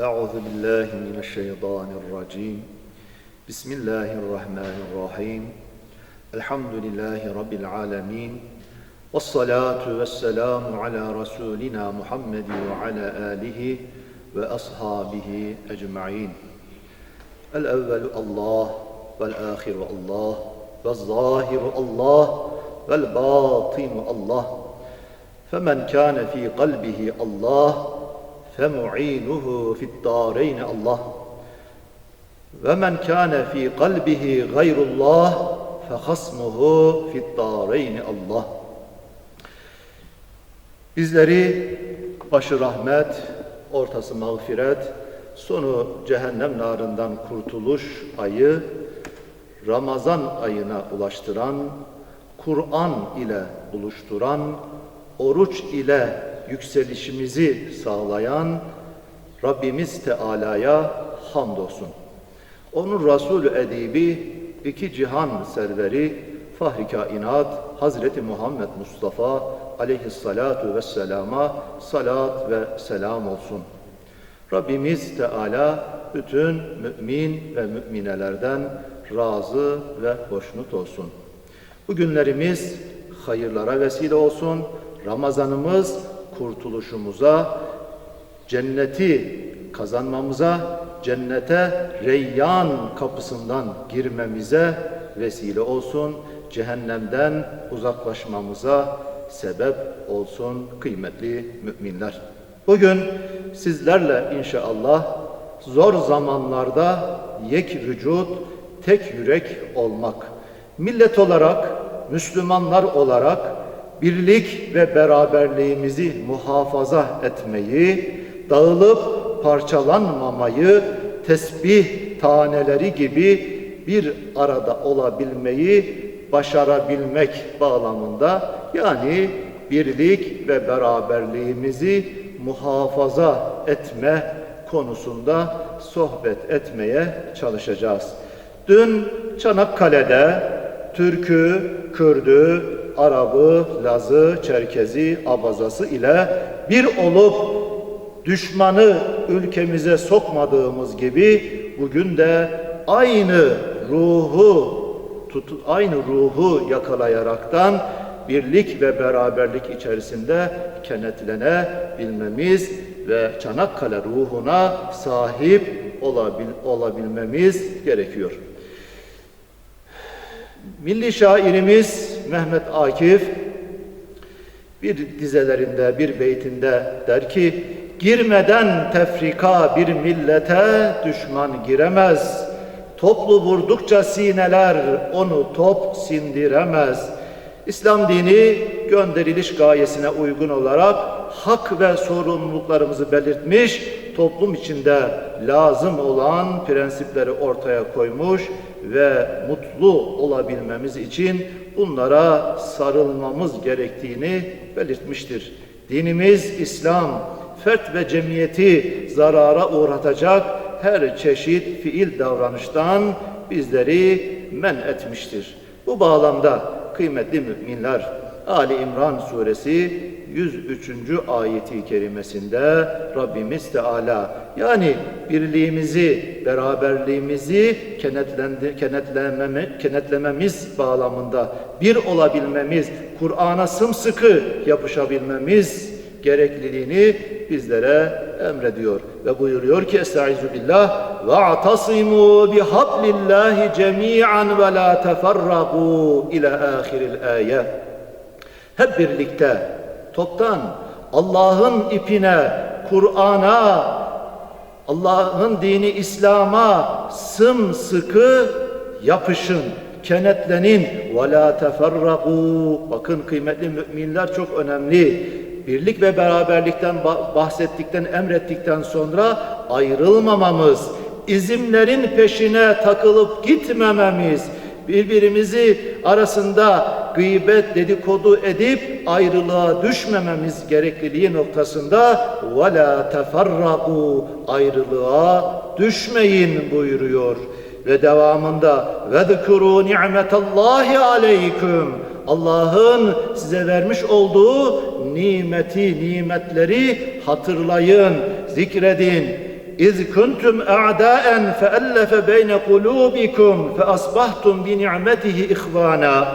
أعوذ بالله من الشيطان الرجيم. بسم الله الرحمن الرحيم. الحمد لله رب العالمين. والصلاة والسلام على رسولنا محمد وعلى آله وأصحابه أجمعين. الأول الله والآخر الله والظاهر الله والباطن الله. فمن كان في قلبه الله فمعينه في الدارين الله ومن كان في قلبه غير الله فخصمه في الدارين الله Bizleri başı rahmet, ortası mağfiret, sonu cehennem narından kurtuluş ayı, Ramazan ayına ulaştıran, Kur'an ile buluşturan, oruç ile yükselişimizi sağlayan Rabbimiz Teala'ya hamdolsun. Onun Resulü edibi, iki cihan serveri, fahri kainat, Hazreti Muhammed Mustafa aleyhissalatu vesselama salat ve selam olsun. Rabbimiz Teala bütün mümin ve müminelerden razı ve hoşnut olsun. Bu günlerimiz hayırlara vesile olsun. Ramazanımız kurtuluşumuza, cenneti kazanmamıza, cennete reyyan kapısından girmemize vesile olsun. Cehennemden uzaklaşmamıza sebep olsun kıymetli müminler. Bugün sizlerle inşallah zor zamanlarda yek vücut, tek yürek olmak, millet olarak, Müslümanlar olarak birlik ve beraberliğimizi muhafaza etmeyi, dağılıp parçalanmamayı, tesbih taneleri gibi bir arada olabilmeyi başarabilmek bağlamında yani birlik ve beraberliğimizi muhafaza etme konusunda sohbet etmeye çalışacağız. Dün Çanakkale'de Türk'ü, Kürd'ü, Arabı, Laz'ı, Çerkezi, Abazası ile bir olup düşmanı ülkemize sokmadığımız gibi bugün de aynı ruhu tut, aynı ruhu yakalayaraktan birlik ve beraberlik içerisinde kenetlenebilmemiz ve Çanakkale ruhuna sahip olabil, olabilmemiz gerekiyor. Milli şairimiz Mehmet Akif bir dizelerinde, bir beytinde der ki, girmeden tefrika bir millete düşman giremez. Toplu vurdukça sineler onu top sindiremez. İslam dini gönderiliş gayesine uygun olarak hak ve sorumluluklarımızı belirtmiş, toplum içinde lazım olan prensipleri ortaya koymuş ve mutlu olabilmemiz için bunlara sarılmamız gerektiğini belirtmiştir. Dinimiz İslam, fert ve cemiyeti zarara uğratacak her çeşit fiil davranıştan bizleri men etmiştir. Bu bağlamda kıymetli müminler, Ali İmran suresi 103. ayeti kerimesinde Rabbimiz Teala yani birliğimizi, beraberliğimizi kenetlendi, kenetlememe, kenetlememiz bağlamında bir olabilmemiz, Kur'an'a sımsıkı yapışabilmemiz gerekliliğini bizlere emrediyor ve buyuruyor ki Estaizu billah ve atasimu bihablillahi cemi'an ve la teferraku ila ahiril ayet hep birlikte toptan Allah'ın ipine, Kur'an'a, Allah'ın dini İslam'a sımsıkı yapışın, kenetlenin la teferraku. Bakın kıymetli müminler çok önemli. Birlik ve beraberlikten bahsettikten, emrettikten sonra ayrılmamamız, izimlerin peşine takılıp gitmememiz, birbirimizi arasında gıybet, dedikodu edip ayrılığa düşmememiz gerekliliği noktasında وَلَا تَفَرَّقُوا ayrılığa düşmeyin buyuruyor. Ve devamında وَذْكُرُوا نِعْمَةَ اللّٰهِ عَلَيْكُمْ Allah'ın size vermiş olduğu nimeti, nimetleri hatırlayın, zikredin. İz a'daen feellefe beyne kulubikum fe asbahtum bi ni'metihi ihvana.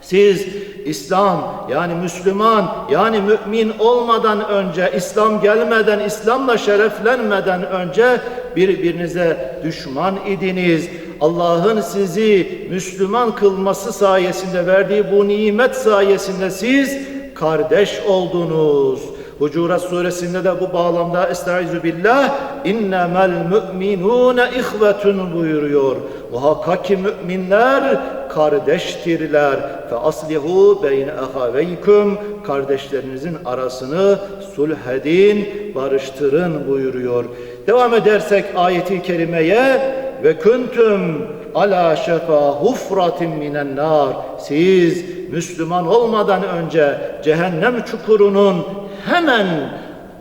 Siz İslam yani Müslüman yani mümin olmadan önce, İslam gelmeden, İslam'la şereflenmeden önce birbirinize düşman idiniz. Allah'ın sizi Müslüman kılması sayesinde verdiği bu nimet sayesinde siz kardeş oldunuz. Hucurat suresinde de bu bağlamda Estaizu billah innemel müminune ihvetun buyuruyor. Muhakkak ki müminler kardeştirler. Fe aslihu beyne ahaveykum kardeşlerinizin arasını sulhedin, barıştırın buyuruyor. Devam edersek ayeti kerimeye ve kuntum ala şefa hufratin minen nar. Siz Müslüman olmadan önce cehennem çukurunun hemen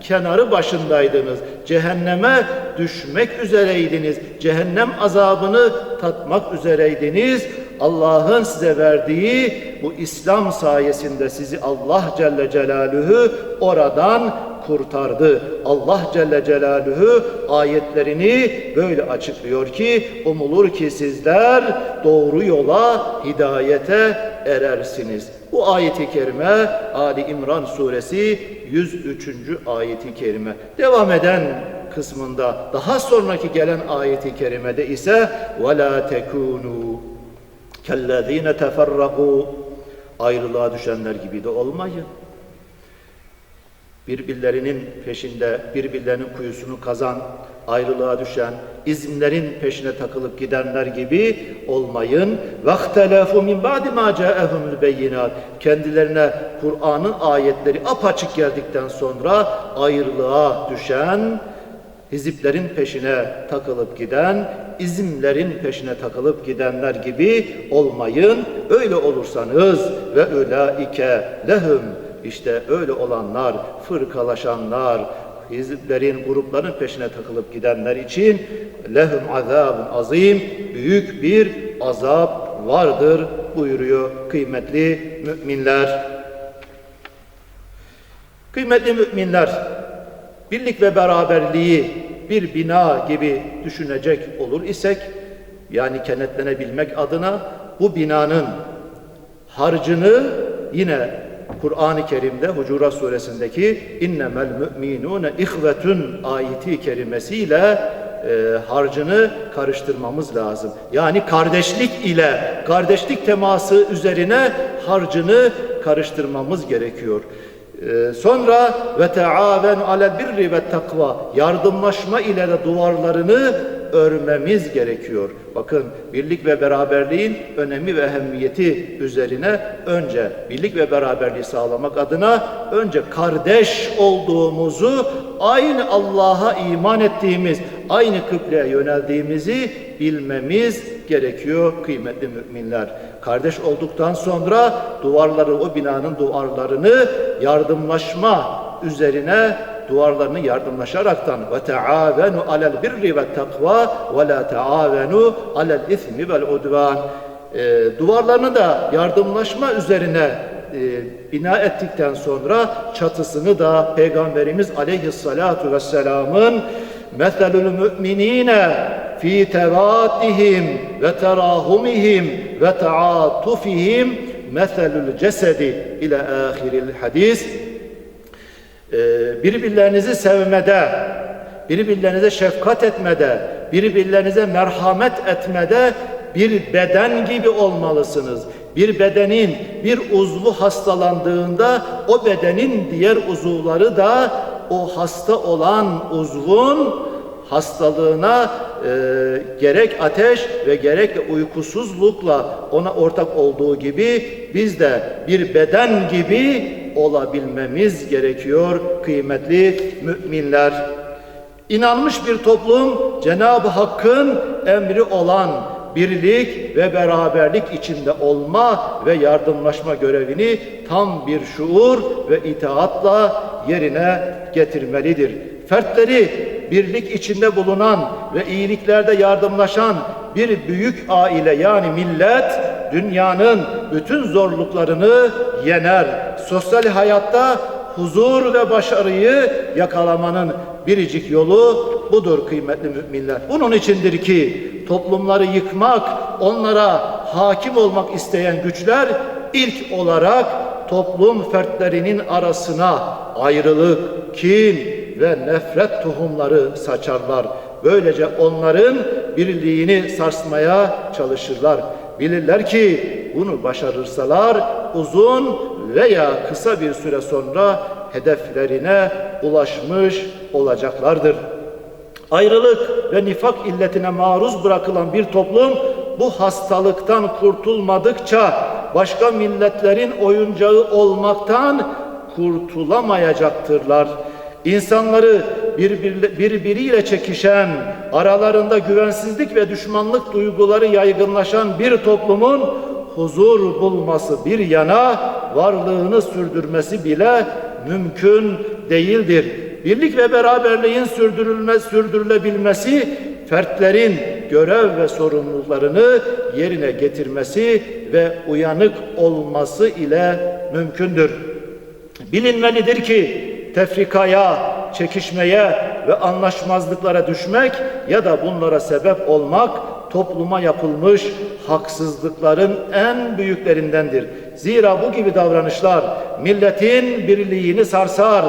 kenarı başındaydınız. Cehenneme düşmek üzereydiniz. Cehennem azabını tatmak üzereydiniz. Allah'ın size verdiği bu İslam sayesinde sizi Allah Celle Celaluhu oradan kurtardı. Allah Celle Celaluhu ayetlerini böyle açıklıyor ki umulur ki sizler doğru yola hidayete erersiniz. Bu ayeti kerime Ali İmran suresi 103. ayeti kerime. Devam eden kısmında daha sonraki gelen ayeti kerimede ise وَلَا تَكُونُوا كَالَّذ۪ينَ تَفَرَّقُوا Ayrılığa düşenler gibi de olmayın birbirlerinin peşinde, birbirlerinin kuyusunu kazan, ayrılığa düşen, izimlerin peşine takılıp gidenler gibi olmayın. وَاخْتَلَافُ مِنْ بَعْدِ مَا جَاءَهُمُ الْبَيِّنَاتِ Kendilerine Kur'an'ın ayetleri apaçık geldikten sonra ayrılığa düşen, hiziplerin peşine takılıp giden, izimlerin peşine takılıp gidenler gibi olmayın. Öyle olursanız ve ulaike lehum işte öyle olanlar, fırkalaşanlar, hiziplerin, grupların peşine takılıp gidenler için lehum azabun azim, büyük bir azap vardır buyuruyor kıymetli müminler. Kıymetli müminler, birlik ve beraberliği bir bina gibi düşünecek olur isek, yani kenetlenebilmek adına bu binanın harcını yine Kur'an-ı Kerim'de Hucurat suresindeki innemel müminune ihvetun ayeti kerimesiyle e, harcını karıştırmamız lazım. Yani kardeşlik ile kardeşlik teması üzerine harcını karıştırmamız gerekiyor. Ee, sonra ve taaven alel birri ve takva yardımlaşma ile de duvarlarını örmemiz gerekiyor. Bakın birlik ve beraberliğin önemi ve ehemmiyeti üzerine önce birlik ve beraberliği sağlamak adına önce kardeş olduğumuzu aynı Allah'a iman ettiğimiz, aynı kıbleye yöneldiğimizi bilmemiz gerekiyor kıymetli müminler. Kardeş olduktan sonra duvarları, o binanın duvarlarını yardımlaşma üzerine duvarlarını yardımlaşaraktan ve taavenu alel birri ve takva ve la taavenu alel ismi vel udvan e, duvarlarını da yardımlaşma üzerine e, bina ettikten sonra çatısını da Peygamberimiz aleyhissalatu vesselamın meselül müminine fi tevatihim ve terahumihim ve taatufihim meselül cesedi ile ahiril hadis birbirlerinizi sevmede, birbirlerinize şefkat etmede, birbirlerinize merhamet etmede bir beden gibi olmalısınız. Bir bedenin bir uzvu hastalandığında o bedenin diğer uzuvları da o hasta olan uzvun hastalığına e, gerek ateş ve gerek de uykusuzlukla ona ortak olduğu gibi biz de bir beden gibi olabilmemiz gerekiyor kıymetli müminler. İnanmış bir toplum Cenab-ı Hakk'ın emri olan birlik ve beraberlik içinde olma ve yardımlaşma görevini tam bir şuur ve itaatla yerine getirmelidir. Fertleri birlik içinde bulunan ve iyiliklerde yardımlaşan bir büyük aile yani millet dünyanın bütün zorluklarını yener. Sosyal hayatta huzur ve başarıyı yakalamanın biricik yolu budur kıymetli müminler. Bunun içindir ki toplumları yıkmak, onlara hakim olmak isteyen güçler ilk olarak toplum fertlerinin arasına ayrılık, kin ve nefret tohumları saçarlar. Böylece onların birliğini sarsmaya çalışırlar. Bilirler ki bunu başarırsalar uzun veya kısa bir süre sonra hedeflerine ulaşmış olacaklardır. Ayrılık ve nifak illetine maruz bırakılan bir toplum bu hastalıktan kurtulmadıkça başka milletlerin oyuncağı olmaktan kurtulamayacaktırlar. İnsanları birbir- birbiriyle çekişen, aralarında güvensizlik ve düşmanlık duyguları yaygınlaşan bir toplumun huzur bulması bir yana varlığını sürdürmesi bile mümkün değildir. Birlik ve beraberliğin sürdürülme, sürdürülebilmesi fertlerin görev ve sorumluluklarını yerine getirmesi ve uyanık olması ile mümkündür. Bilinmelidir ki tefrikaya, çekişmeye ve anlaşmazlıklara düşmek ya da bunlara sebep olmak topluma yapılmış haksızlıkların en büyüklerindendir. Zira bu gibi davranışlar milletin birliğini sarsar,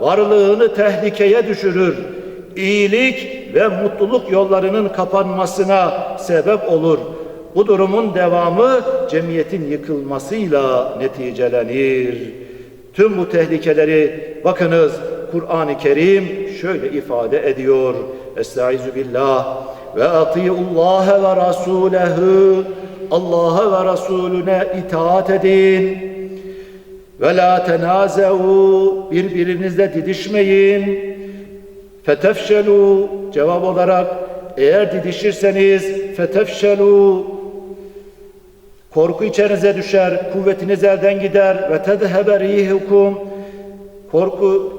varlığını tehlikeye düşürür, iyilik ve mutluluk yollarının kapanmasına sebep olur. Bu durumun devamı cemiyetin yıkılmasıyla neticelenir. Tüm bu tehlikeleri bakınız Kur'an-ı Kerim şöyle ifade ediyor. Estaizu billah ve atiullaha ve rasulehu Allah'a ve Resulüne itaat edin. Ve la tenazeu birbirinizle didişmeyin. Fetefşelu cevap olarak eğer didişirseniz fetefşelu korku içerinize düşer, kuvvetiniz elden gider ve tedhebe rihukum korku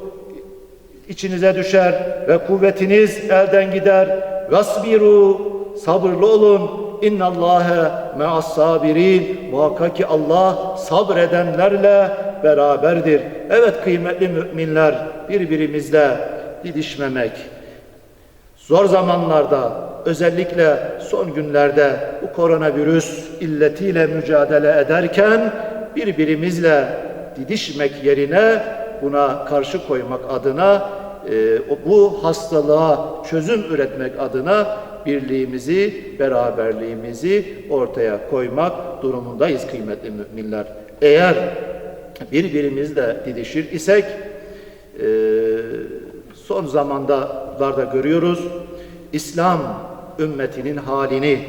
içinize düşer ve kuvvetiniz elden gider. Vasbiru sabırlı olun. İnnallâhe me'as sabirin. Muhakkak ki Allah sabredenlerle beraberdir. Evet kıymetli müminler birbirimizle didişmemek, Zor zamanlarda özellikle son günlerde bu koronavirüs illetiyle mücadele ederken birbirimizle didişmek yerine buna karşı koymak adına e, bu hastalığa çözüm üretmek adına birliğimizi, beraberliğimizi ortaya koymak durumundayız kıymetli müminler. Eğer birbirimizle didişir isek e, son zamanlarda görüyoruz. İslam ümmetinin halini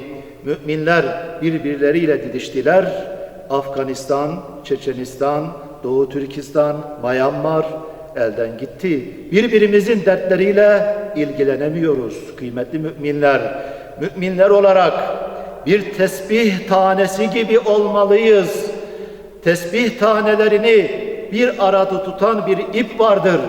müminler birbirleriyle didiştiler. Afganistan, Çeçenistan, Doğu Türkistan, Myanmar elden gitti. Birbirimizin dertleriyle ilgilenemiyoruz kıymetli müminler. Müminler olarak bir tesbih tanesi gibi olmalıyız. Tesbih tanelerini bir arada tutan bir ip vardır.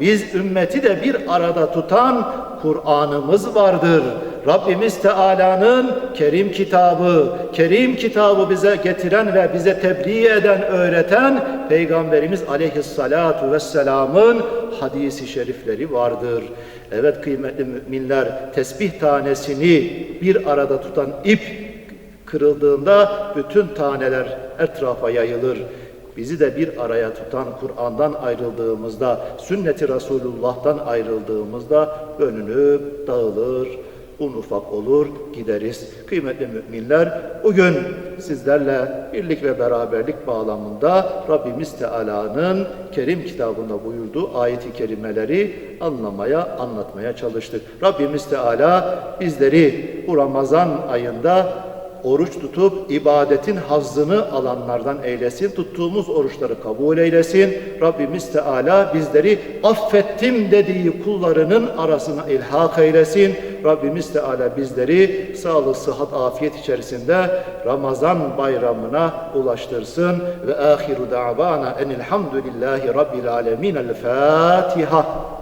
Biz ümmeti de bir arada tutan Kur'an'ımız vardır. Rabbimiz Teala'nın Kerim kitabı, Kerim kitabı bize getiren ve bize tebliğ eden, öğreten Peygamberimiz Aleyhissalatu vesselamın hadisi şerifleri vardır. Evet kıymetli müminler, tesbih tanesini bir arada tutan ip kırıldığında bütün taneler etrafa yayılır. Bizi de bir araya tutan Kur'an'dan ayrıldığımızda, sünneti Resulullah'tan ayrıldığımızda bölünüp dağılır, un ufak olur, gideriz. Kıymetli müminler, bugün sizlerle birlik ve beraberlik bağlamında Rabbimiz Teala'nın Kerim kitabında buyurduğu ayeti kerimeleri anlamaya, anlatmaya çalıştık. Rabbimiz Teala bizleri bu Ramazan ayında oruç tutup ibadetin hazzını alanlardan eylesin. Tuttuğumuz oruçları kabul eylesin. Rabbimiz Teala bizleri affettim dediği kullarının arasına ilhak eylesin. Rabbimiz Teala bizleri sağlık, sıhhat, afiyet içerisinde Ramazan bayramına ulaştırsın. Ve ahiru da'vana enilhamdülillahi rabbil alemin. El Fatiha.